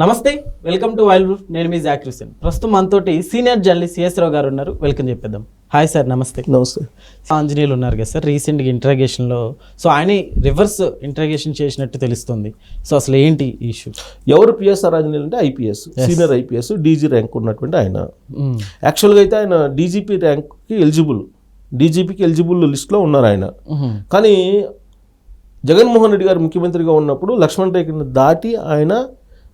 నమస్తే welcome to wild roof నేను మీ జాకిర్ హుసేన్ ప్రస్తుతం మనతోటి సీనియర్ జర్నలిస్ట్ సిఎస్ రావు గారు ఉన్నారు. వెల్కమ్ చెప్పేద్దాం. హాయ్ సార్ నమస్తే. నమస్తే. ఆంజనేయులు ఉన్నారు కదా సార్ రీసెంట్గా ఇంట్రాగేషన్లో. సో ఆయన రివర్స్ ఇంట్రాగేషన్ చేసినట్టు తెలుస్తుంది. సో అసలు ఏంటి ఇష్యూ? ఎవరు పిఎస్ఆర్ ఆంజనేయులు అంటే IPS senior IPS DG rank ఉన్నటువంటి ఆయన. యాక్చువల్గా అయితే ఆయన డీజీపీ ర్యాంక్కి ఎలిజిబుల్. డీజీపీకి ఎలిజిబుల్ లిస్ట్లో ఉన్నారు ఆయన. కానీ జగన్మోహన్ రెడ్డి గారు ముఖ్యమంత్రిగా ఉన్నప్పుడు లక్ష్మణ్ రేఖను దాటి ఆయన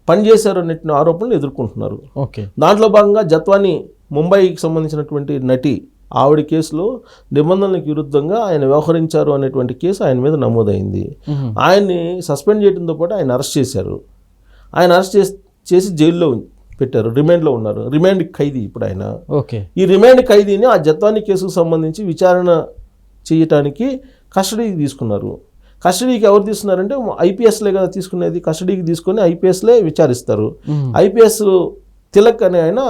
పనిచేశారు అనే ఆరోపణలు ఎదుర్కొంటున్నారు. ఓకే. దాంట్లో భాగంగా జత్వాని ముంబైకి సంబంధించినటువంటి నటి ఆవిడ కేసులో నిబంధనలకు విరుద్ధంగా ఆయన వ్యవహరించారు అనేటువంటి కేసు ఆయన మీద నమోదైంది. ఆయన్ని సస్పెండ్ చేయడంతో పాటు ఆయన అరెస్ట్ చేశారు. ఆయన అరెస్ట్ చేసి చేసి జైల్లో పెట్టారు. రిమాండ్లో ఉన్నారు. రిమాండ్ ఖైదీ ఇప్పుడు ఆయన. ఓకే. ఈ రిమాండ్ ఖైదీని ఆ జత్వాని కేసుకు సంబంధించి విచారణ చేయటానికి కస్టడీకి తీసుకున్నారు. కస్టడీకి ఎవరు తీసుకున్నారంటే ఐపీఎస్లే కదా తీసుకునేది. కస్టడీకి తీసుకొని ఐపీఎస్లే విచారిస్తారు. ఐపీఎస్ తిలక్ అనే ఆయన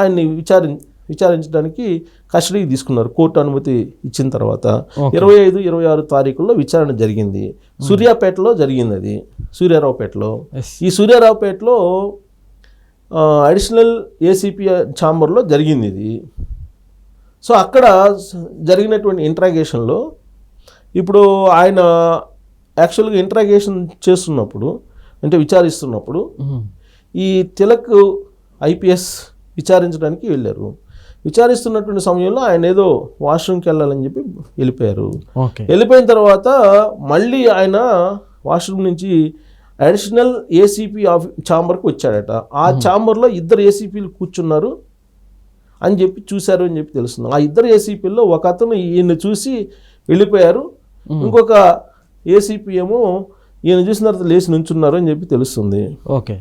ఆయన్ని విచారి విచారించడానికి కస్టడీకి తీసుకున్నారు. కోర్టు అనుమతి ఇచ్చిన తర్వాత. ఇరవై ఐదు ఇరవై ఆరు తారీఖుల్లో విచారణ జరిగింది. సూర్యాపేటలో జరిగింది అది సూర్యారావుపేటలో ఈ సూర్యారావుపేటలో అడిషనల్ ఏసీపీ ఛాంబర్లో జరిగింది ఇది. సో అక్కడ జరిగినటువంటి ఇంట్రాగేషన్లో ఇప్పుడు ఆయన యాక్చువల్గా ఇంట్రాగేషన్ చేస్తున్నప్పుడు అంటే విచారిస్తున్నప్పుడు ఈ తిలక్ ఐపీఎస్ విచారించడానికి వెళ్ళారు. విచారిస్తున్నటువంటి సమయంలో ఆయన ఏదో వాష్రూమ్కి వెళ్ళాలని చెప్పి వెళ్ళిపోయారు. వెళ్ళిపోయిన తర్వాత మళ్ళీ ఆయన వాష్రూమ్ నుంచి అడిషనల్ ఏసీపీ ఆఫీ ఛాంబర్కి వచ్చాడట. ఆ ఛాంబర్లో ఇద్దరు ఏసీపీలు కూర్చున్నారు అని చెప్పి చూశారు అని చెప్పి తెలుస్తుంది. ఆ ఇద్దరు ఏసీపీల్లో ఒక అతను ఈయన చూసి వెళ్ళిపోయారు. ఇంకొక ఏసీపీ ఏమో ఈయన చూసిన తర్వాత లేచి నుంచున్నారు అని చెప్పి తెలుస్తుంది. ఓకే.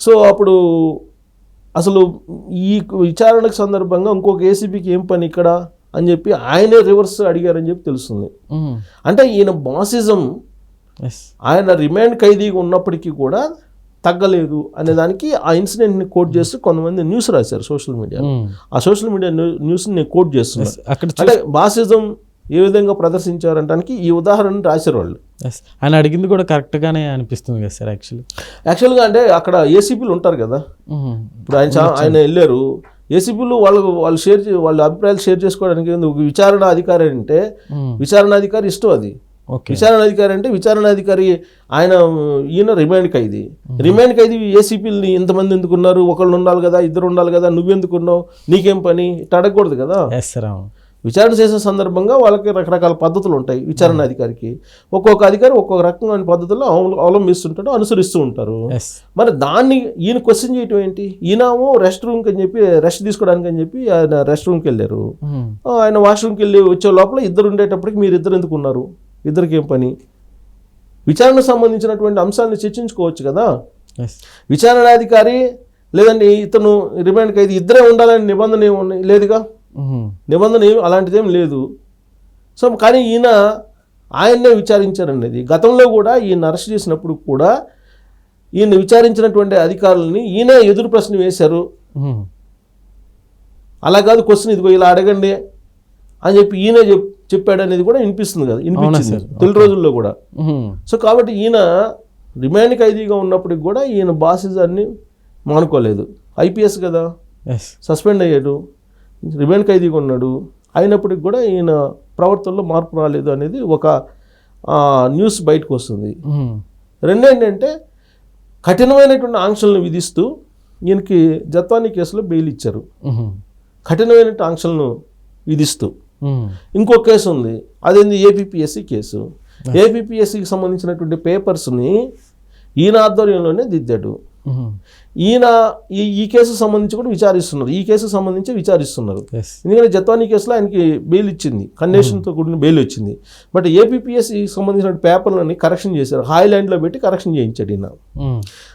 సో అప్పుడు అసలు ఈ విచారణకు సందర్భంగా ఇంకొక ఏసీబీకి ఏం పని ఇక్కడ అని చెప్పి ఆయనే రివర్స్ అడిగారని చెప్పి తెలుస్తుంది. అంటే ఈయన బాసిజం ఆయన రిమాండ్ ఖైదీగా ఉన్నప్పటికీ కూడా తగ్గలేదు అనే దానికి ఆ ఇన్సిడెంట్ని కోట్ చేస్తూ కొంతమంది న్యూస్ రాశారు సోషల్ మీడియా ఆ సోషల్ మీడియా న్యూస్ని నేను కోట్ చేస్తున్నాను అక్కడ అంటే బాసిజం ఏ విధంగా ప్రదర్శించారంటానికి ఈ ఉదాహరణను రాశారు వాళ్ళు ఆయన అడిగింది కూడా కరెక్ట్గానే అనిపిస్తుంది కదా సార్ యాక్చువల్లీ యాక్చువల్గా అంటే అక్కడ ఏసీపీలు ఉంటారు కదా. ఇప్పుడు ఆయన ఆయన వెళ్ళారు. ఏసీపీలు వాళ్ళు వాళ్ళు షేర్ వాళ్ళ అభిప్రాయాలు షేర్ చేసుకోవడానికి విచారణ అధికారి అంటే విచారణ అధికారి ఇష్టం అది. విచారణ అధికారి అంటే విచారణ అధికారి ఆయన ఈయన రిమాండ్ ఖైదీ రిమాండ్ ఖైదీ ఏసీపీలని ఇంతమంది ఎందుకు ఉన్నారు? ఒకళ్ళు ఉండాలి కదా ఇద్దరు ఉండాలి కదా నువ్వెందుకు ఉన్నావు? నీకేం పని? ఇట్లా అడగకూడదు కదా. విచారణ చేసే సందర్భంగా వాళ్ళకి రకరకాల పద్ధతులు ఉంటాయి విచారణ అధికారికి. ఒక్కొక్క అధికారి ఒక్కొక్క రకమైన పద్ధతుల్లో అవలం- అవలంబిస్తుంటాడు అనుసరిస్తూ ఉంటారు. మరి దాన్ని ఈయన క్వశ్చన్ చేయటం ఏంటి? ఈయనేమో రెస్ట్ రూమ్కి అని చెప్పి రెస్ట్ తీసుకోవడానికి అని చెప్పి ఆయన రెస్ట్ రూమ్కి వెళ్ళారు. ఆ, ఆయన వాష్రూమ్కి వెళ్ళి వచ్చే లోపల ఇద్దరు ఉండేటప్పటికి మీరు ఇద్దరు ఎందుకు ఉన్నారు? ఇద్దరికి ఏం పని? విచారణకు సంబంధించినటువంటి అంశాలను చర్చించుకోవచ్చు కదా? విచారణాధికారి లేదండి ఇతను రిమాండ్కి అయితే ఇద్దరే ఉండాలని నిబంధన ఏమి ఉన్నాయి లేదుగా? నిబంధన ఏమి అలాంటిదేం లేదు. సో కానీ ఈయన ఆయన్నే విచారించారండి అది గతంలో కూడా ఈయన అరెస్ట్ చేసినప్పుడు కూడా ఈయన విచారించినటువంటి అధికారులని ఈయన ఎదురు ప్రశ్న వేశారు. అలా కాదు క్వశ్చన్ ఇదిగో ఇలా అడగండి అని చెప్పి ఈయన చెప్ చెప్పాడు అనేది కూడా వినిపిస్తుంది కదా వినిపించింది. తొలి రోజుల్లో కూడా. సో కాబట్టి ఈయన రిమాండ్ ఖైదీగా ఉన్నప్పటికి కూడా ఈయన బాసిజాన్ని మానుకోలేదు. ఐపీఎస్ కదా. సస్పెండ్ అయ్యాడు. రిమాండ్ ఖైదీగా ఉన్నాడు అయినప్పటికి కూడా ఈయన ప్రవర్తనలో మార్పు రాలేదు అనేది ఒక న్యూస్ బయటకు వస్తుంది. రెండు ఏంటంటే కఠినమైనటువంటి ఆంక్షలను విధిస్తూ ఈయనకి జత్వానీ కేసులో బెయిల్ ఇచ్చారు. కఠినమైన ఆంక్షలను విధిస్తూ. ఇంకో కేసు ఉంది. అదేంది? APPSC case. ఏపీపీఎస్సీకి సంబంధించినటువంటి పేపర్స్ని ఈయన ఆధ్వర్యంలోనే దిద్దాడు. ఈయన ఈ ఈ కేసు సంబంధించి కూడా విచారిస్తున్నారు. ఈ కేసు సంబంధించి విచారిస్తున్నారు. ఎందుకంటే జత్వానీ కేసులో ఆయనకి బెయిల్ ఇచ్చింది. కండిషన్తో కూడిన బెయిల్ వచ్చింది. బట్ ఏపీపీఎస్సీ సంబంధించిన పేపర్లని కరెక్షన్ చేశారు. హాయిలాండ్లో పెట్టి కరెక్షన్ చేయించాడు ఈయన.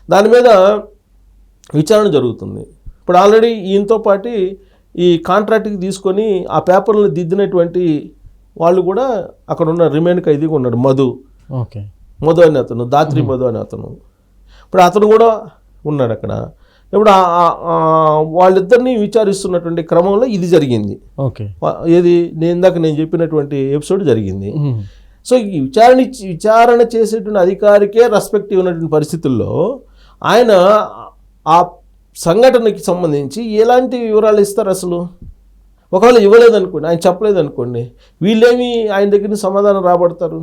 దాని మీద విచారణ జరుగుతుంది. ఇప్పుడు ఆల్రెడీ ఈయనతో పాటు ఈ కాంట్రాక్ట్కి తీసుకొని ఆ పేపర్లను దిద్దినటువంటి వాళ్ళు కూడా అక్కడ ఉన్న రిమైండ్ ఖైదీగా ఉన్నాడు మధు. ఓకే. మధు అని అతను దాత్రి మధు అని అతను. ఇప్పుడు అతను కూడా ఉన్నాడు అక్కడ. ఇప్పుడు వాళ్ళిద్దరిని విచారిస్తున్నటువంటి క్రమంలో ఇది జరిగింది. ఓకే. ఏది? నేను ఇందాక నేను చెప్పినటువంటి ఎపిసోడ్ జరిగింది. సో ఈ విచారణ విచారణ చేసేటువంటి అధికారికే రెస్పెక్ట్ ఇవ్వనటువంటి పరిస్థితుల్లో ఆయన ఆ సంఘటనకి సంబంధించి ఎలాంటి వివరాలు ఇస్తారు అసలు? ఒకవేళ ఇవ్వలేదనుకోండి ఆయన చెప్పలేదనుకోండి వీళ్ళేమి ఆయన దగ్గర సమాధానం రాబడతారు?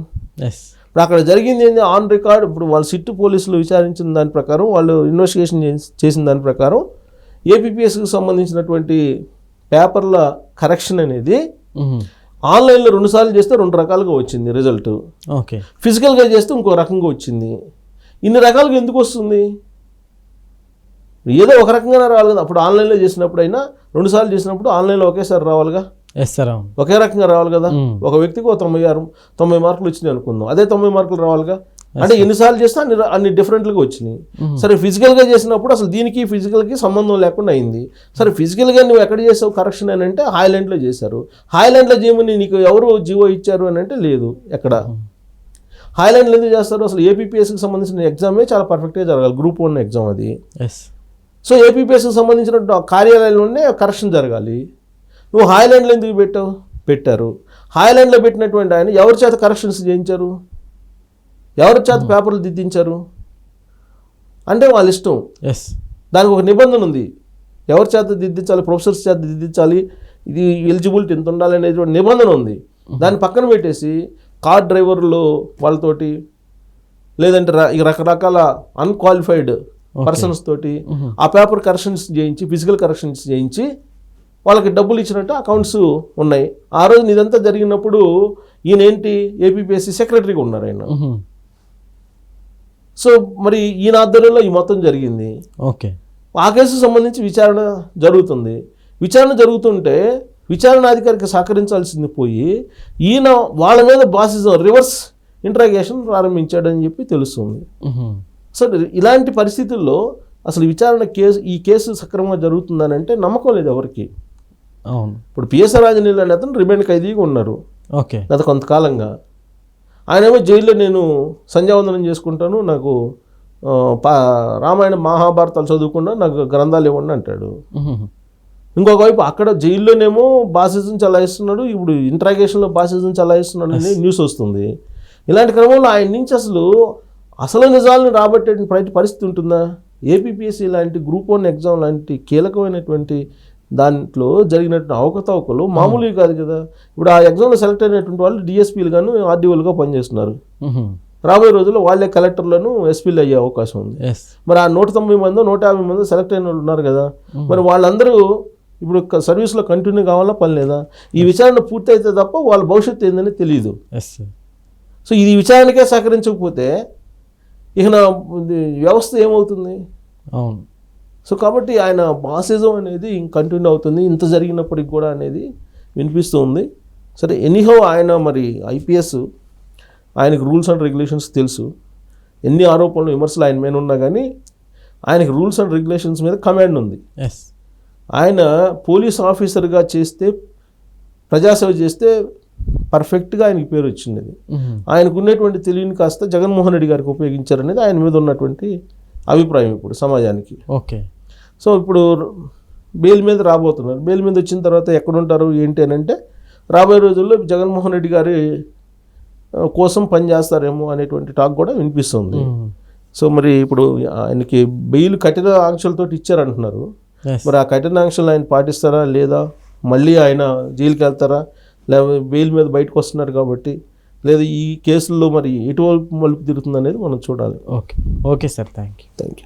ఎస్. ఇప్పుడు అక్కడ జరిగింది ఏంది? ఆన్ రికార్డ్ ఇప్పుడు వాళ్ళు సిట్టు పోలీసులు విచారించిన దాని ప్రకారం వాళ్ళు ఇన్వెస్టిగేషన్ చేసి- చేసిన దాని ప్రకారం ఏపీపీఎస్కి సంబంధించినటువంటి పేపర్ల కరెక్షన్ అనేది ఆన్లైన్లో రెండు సార్లు చేస్తే రెండు రకాలుగా వచ్చింది రిజల్ట్. ఓకే. ఫిజికల్గా చేస్తే ఇంకో రకంగా వచ్చింది. ఇన్ని రకాలుగా ఎందుకు వస్తుంది? ఏదో ఒక రకంగానే రావాలి కదా. అప్పుడు ఆన్లైన్లో చేసినప్పుడైనా రెండు సార్లు చేసినప్పుడు ఆన్లైన్లో ఒకేసారి రావాలిగా? ఒకే రకంగా రావాలి కదా. ఒక వ్యక్తికి ఒక తొంభై ఆరు తొంభై మార్కులు వచ్చినాయి అనుకుందాం. అదే తొంభై మార్కులు రావాలిగా? అంటే ఎన్నిసార్లు చేస్తే అన్ని అన్ని డిఫరెంట్లుగా వచ్చినాయి. సరే ఫిజికల్గా చేసినప్పుడు అసలు దీనికి ఫిజికల్కి సంబంధం లేకుండా అయింది. సరే ఫిజికల్గా నువ్వు ఎక్కడ చేసావు? కరెక్షన్ అని అంటే హాయ్లాండ్లో చేశారు. హాయ్లాండ్లో చేయమని నీకు ఎవరు జీవో ఇచ్చారు అని అంటే లేదు ఎక్కడ. హాయ్లాండ్లో ఎందుకు చేస్తారు? అసలు ఏపీపీఎస్కి సంబంధించిన ఎగ్జామే చాలా పర్ఫెక్ట్గా జరగాలి. గ్రూప్ వన్ ఎగ్జామ్ అది. ఎస్. సో ఏపీపీఎస్కి సంబంధించిన కార్యాలయంలోనే కరెక్షన్ జరగాలి. నువ్వు హాయ్లాండ్లో ఎందుకు పెట్టావు? పెట్టారు. హాయ్లాండ్లో పెట్టినటువంటి ఆయన ఎవరి చేత కరెక్షన్స్ చేయించారు? ఎవరి చేత పేపర్లు దిద్దించారు? అంటే వాళ్ళ ఇష్టం. ఎస్ దానికి ఒక నిబంధన ఉంది. ఎవరి చేత దిద్దించాలి? ప్రొఫెసర్స్ చేత దిద్దించాలి? ఇది ఎలిజిబిలిటీ ఎంత ఉండాలి అనేటువంటి నిబంధన ఉంది. దాన్ని పక్కన పెట్టేసి కార్ డ్రైవర్లు వాళ్ళతోటి లేదంటే రకరకాల అన్క్వాలిఫైడ్ పర్సన్స్ తోటి ఆ పేపర్ కరెక్షన్స్ చేయించి ఫిజికల్ కరెక్షన్స్ చేయించి వాళ్ళకి డబ్బులు ఇచ్చినట్టు అకౌంట్స్ ఉన్నాయి. ఆ రోజు ఇదంతా జరిగినప్పుడు ఈయన ఏంటి ఏపీపీఎస్సీ సెక్రటరీగా ఉన్నారు ఆయన. సో మరి ఈయన ఆధ్వర్యంలో ఈ మొత్తం జరిగింది. ఓకే. ఆ కేసుకు సంబంధించి విచారణ జరుగుతుంది. విచారణ జరుగుతుంటే విచారణ అధికారికి సహకరించాల్సింది పోయి ఈయన వాళ్ళ మీద బాసిజం రివర్స్ ఇంట్రాగేషన్ ప్రారంభించాడని చెప్పి తెలుస్తుంది. సో ఇలాంటి పరిస్థితుల్లో అసలు విచారణ కేసు ఈ కేసు సక్రమంగా జరుగుతుందని అంటే నమ్మకం లేదు ఎవరికి. అవును. ఇప్పుడు పిఎస్ఆర్ రాజనీల్ అనే అతను రిమాండ్ ఖైదీగా ఉన్నారు. ఓకే. గత కొంతకాలంగా. ఆయనేమో జైల్లో నేను సంధ్యావందనం చేసుకుంటాను నాకు పా రామాయణ మహాభారతాలు చదువుకున్నా నాకు గ్రంథాలు ఇవ్వండి అంటాడు. ఇంకొక వైపు అక్కడ జైల్లోనేమో బాసిజం చలాయిస్తున్నాడు ఇప్పుడు ఇంట్రాగేషన్లో బాసిజం చలాయిస్తున్నాడు అని న్యూస్ వస్తుంది. ఇలాంటి క్రమంలో ఆయన నుంచి అసలు అసలు నిజాలను రాబట్టే పరిస్థితి ఉంటుందా? ఏపీపీఎస్సీ లాంటి గ్రూప్ వన్ ఎగ్జామ్ లాంటి కీలకమైనటువంటి దాంట్లో జరిగినటువంటి అవకతవకలు మామూలుగా కాదు కదా. ఇప్పుడు ఆ ఎగ్జామ్లో సెలెక్ట్ అయినటువంటి వాళ్ళు డిఎస్పీలు గాను ఆర్డీఓలుగా పనిచేస్తున్నారు. రాబోయే రోజుల్లో వాళ్ళే కలెక్టర్లను ఎస్పీలు అయ్యే అవకాశం ఉంది. మరి ఆ నూట తొంభై మంది నూట యాభై మంది సెలెక్ట్ అయిన వాళ్ళు ఉన్నారు కదా. మరి వాళ్ళందరూ ఇప్పుడు సర్వీస్లో కంటిన్యూ కావాలా పని లేదా ఈ విచారణ పూర్తి అయితే తప్ప వాళ్ళ భవిష్యత్తు ఏందని తెలియదు ఎస్ సో ఇది విచారణకే సహకరించకపోతే ఇక వ్యవస్థ ఏమవుతుంది? అవును. సో కాబట్టి ఆయన బాసిజం అనేది కంటిన్యూ అవుతుంది. ఇంత జరిగినప్పటికి కూడా అనేది వినిపిస్తూ ఉంది సరే ఎనీహో ఆయన మరి ఐపీఎస్ ఆయనకు రూల్స్ అండ్ రెగ్యులేషన్స్ తెలుసు. ఎన్ని ఆరోపణలు విమర్శలు ఆయన మీద ఉన్నా కానీ ఆయనకి రూల్స్ అండ్ రెగ్యులేషన్స్ మీద కమాండ్ ఉంది. ఆయన పోలీస్ ఆఫీసర్గా చేస్తే ప్రజాసేవ చేస్తే పర్ఫెక్ట్గా ఆయనకి పేరు వచ్చింది అది ఆయనకు ఉన్నటువంటి తెలివిని కాస్త జగన్మోహన్ రెడ్డి గారికి ఉపయోగించారనేది ఆయన మీద ఉన్నటువంటి అభిప్రాయం ఇప్పుడు సమాజానికి. ఓకే. సో ఇప్పుడు బెయిల్ మీద రాబోతున్నారు. బెయిల్ మీద వచ్చిన తర్వాత ఎక్కడుంటారు ఏంటి అని అంటే రాబోయే రోజుల్లో జగన్మోహన్ రెడ్డి గారి కోసం పనిచేస్తారేమో అనేటువంటి టాక్ కూడా వినిపిస్తుంది. సో మరి ఇప్పుడు ఆయనకి బెయిల్ కఠిన ఆంక్షలతో ఇచ్చారంటున్నారు. మరి ఆ కఠిన ఆంక్షలు ఆయన పాటిస్తారా లేదా? మళ్ళీ ఆయన జైలుకి వెళ్తారా? లేకపోతే బెయిల్ మీద బయటకు వస్తున్నారు కాబట్టి లేదా ఈ కేసుల్లో మరి ఎటువైపు మలుపు తిరుగుతుంది అనేది మనం చూడాలి. Okay. Okay sir. Thank you thank you